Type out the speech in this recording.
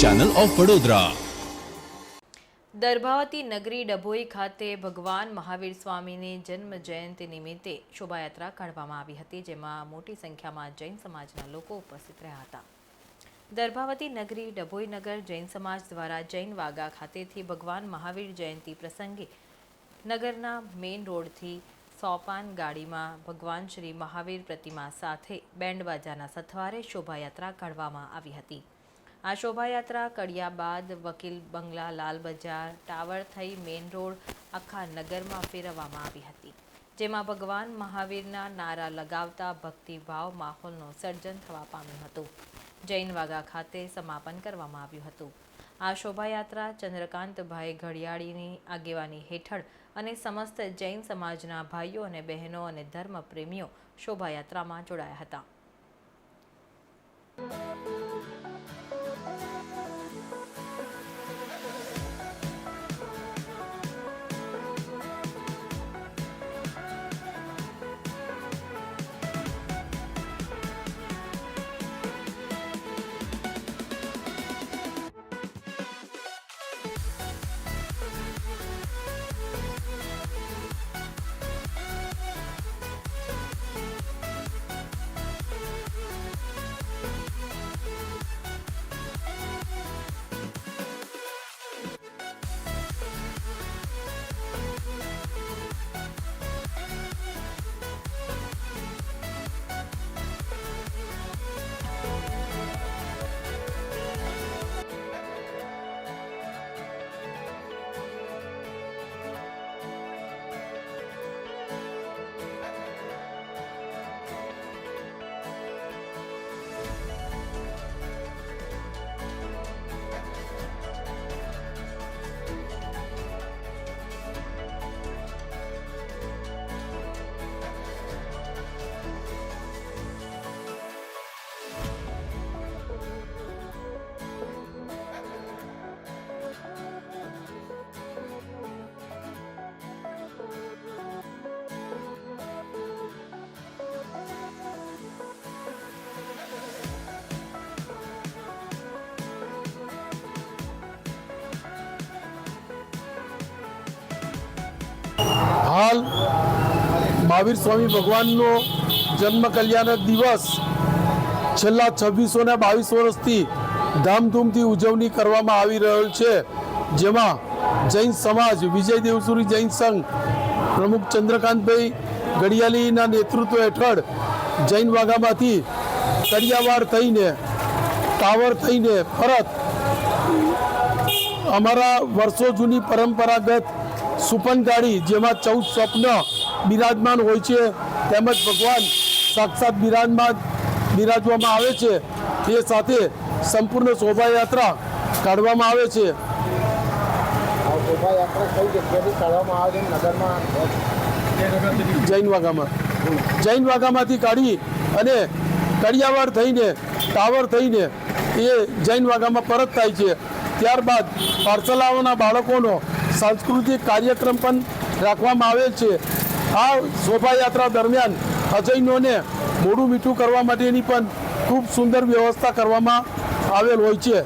Channel of Vadodara Darbhavati નગરી ડભોઈ ખાતે ભગવાન મહાવીર સ્વામીની જન્મ જયંતિ નિમિત્તે શોભાયાત્રા કાઢવામાં આવી હતી, જેમાં મોટી સંખ્યામાં જૈન સમાજના લોકો ઉપસ્થિત રહ્યા હતા. દર્ભાવતી નગરી ડભોઈ નગર જૈન સમાજ દ્વારા જૈન વાગા ખાતેથી ભગવાન મહાવીર જયંતિ પ્રસંગે નગરના મેઇન રોડથી સોપાન ગાડીમાં ભગવાન શ્રી મહાવીર પ્રતિમા સાથે બેન્ડ બાજાના સથવારે શોભાયાત્રા કાઢવામાં આવી હતી. આ શોભાયાત્રા કડિયા બાદ વકીલ બંગલા લાલ બજાર ટાવર થઈ મેઇન રોડ આખા નગરમાં ફેરવવામાં આવી હતી. જેમાં ભગવાન મહાવીરના નારા લગાવતા ભક્તિભાવ માહોલનું સર્જન થવા પામ્યું હતું. જૈન વાગા ખાતે સમાપન કરવામાં આવ્યું હતું. આ શોભાયાત્રા ચંદ્રકાંતભાઈ ઘડિયાળીની આગેવાની હેઠળ અને સમસ્ત જૈન સમાજના ભાઈઓ અને બહેનો અને ધર્મપ્રેમીઓ શોભાયાત્રામાં જોડાયા હતા. હાલ મહાવીર સ્વામી ભગવાનનો જન્મ કલ્યાણક દિવસ છેલ્લા છવ્વીસો ને બાવીસ વર્ષથી ધામધૂમથી ઉજવણી કરવામાં આવી રહ્યો છે. જેમાં જૈન સમાજ, વિજય દેવસુરી જૈન સંઘ, પ્રમુખ ચંદ્રકાંતભાઈ ઘડિયાલીના નેતૃત્વ હેઠળ જૈન વાઘામાંથી તળિયાવાડ થઈને ટાવર થઈને પરત અમારા વર્ષો જૂની પરંપરાગત સુપન ગાડી જેમાં ચૌદ સ્વપ્ન બિરાજમાન હોય છે. તેમજ ભગવાન સાક્ષાત બિરાજમાન બિરાજવામાં આવે છે. તે સાથે સંપૂર્ણ શોભાયાત્રા કાઢવામાં આવે છે. જૈન વાઘામાં જૈન વાઘામાંથી કાઢી અને કડિયાવાડ થઈને ટાવર થઈને એ જૈન વાઘામાં પરત થાય છે. ત્યારબાદ પાર્સલાઓના બાળકોનો સાંસ્કૃતિક કાર્યક્રમ પણ રાખવામાં આવેલ છે. આ શોભાયાત્રા દરમિયાન અજૈનોને મોડું મીઠું કરવા માટેની પણ ખૂબ સુંદર વ્યવસ્થા કરવામાં આવેલ હોય છે.